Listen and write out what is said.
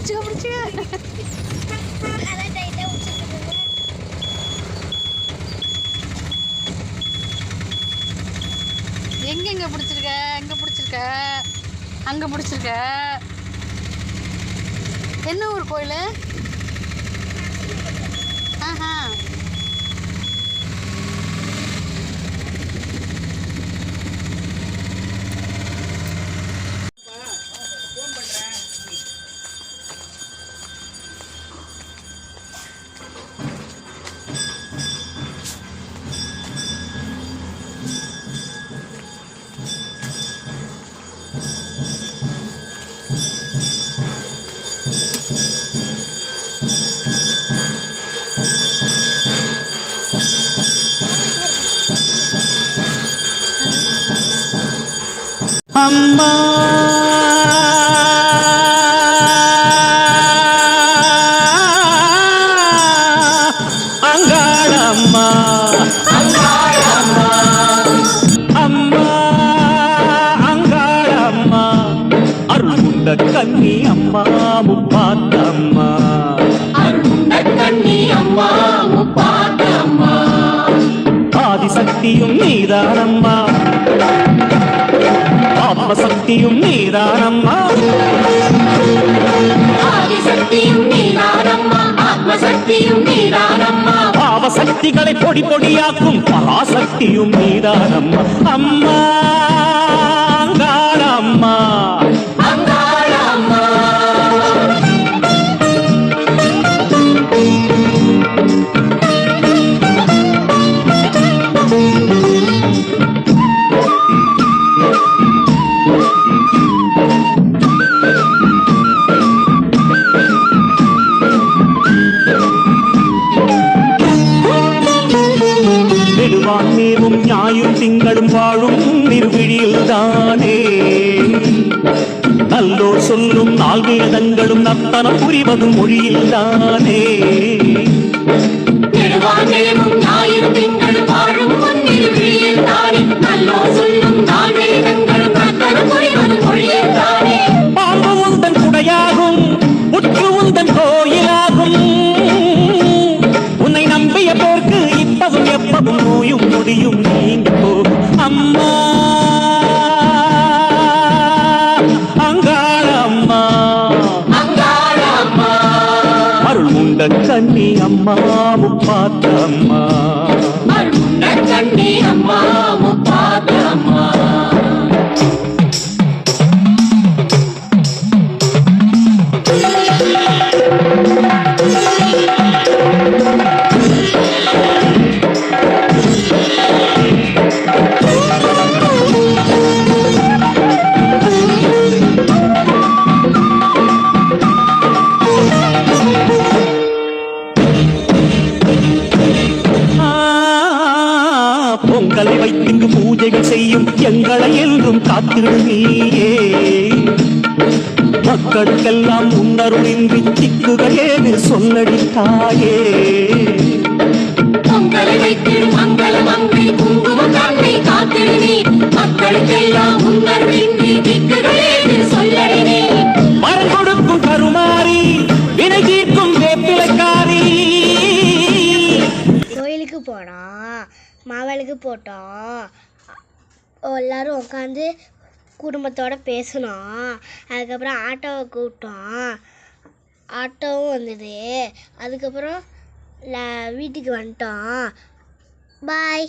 பிடிச்சிக்க பிடிச்சிக்க. அதான் டைட்டாக எங்கெங்க பிடிச்சிருக்க? எங்க பிடிச்சிருக்க? அங்க பிடிச்சிருக்க? என்ன ஊர் கோயில்? ஆஹா. அம்மா அங்காளம்மா அம்மா அங்காளம்மா அருள்குண்ட கன்னி அம்மா முப்பாத்தம்மா ஆதிசக்தியும் நீதானம்மா ஆத்மசக்தியும் நீதானம்மா. ஆதிசக்தியும் நீதானம்மா ஆத்மசக்தியும் நீதானம்மா. பாவசக்திகளை பொடி பொடியாக்கும் பராசக்தியும் நீதானம்மா. அம்மா. நெடுவான் ஞாயும் திங்களும் வாழும் திருவிழியில் தானே நல்லோர் சொல்லும் நாள் வேதங்களும் நத்தனம் புரிவதும் மொழியில் தானே கண்ணி அம்மா முப்பாத்தம்மா அருண்ட கண்ணி பூஜைகள் செய்யும் எங்களை என்றும் காத்திரு நீயே. மக்களுக்கெல்லாம் உன்னருளின்றி திக்குகள் ஏது சொல்லடி தாயே. பொங்கலை வைத்திடு மங்கள மங்கை குங்கும கண்ணை காத்திடு நீ. மக்களுக்கெல்லாம் உணர்வின்றி திக்குகளே சொல்லடி நீ. மரம் கொடுக்கும் கருமாறி வினை தீர்க்கும் வேப்பிலைக்காரி. கோயிலுக்கு போனோம் மாவளுக்கு போட்டோம். எல்லாரும் உட்காந்து குடும்பத்தோட பேசினோம் அதுக்கப்புறம் ஆட்டோவை கூப்பிட்டோம் ஆட்டோவும் வந்தது. அதுக்கப்புறம் வீட்டுக்கு வந்துட்டோம் பாய்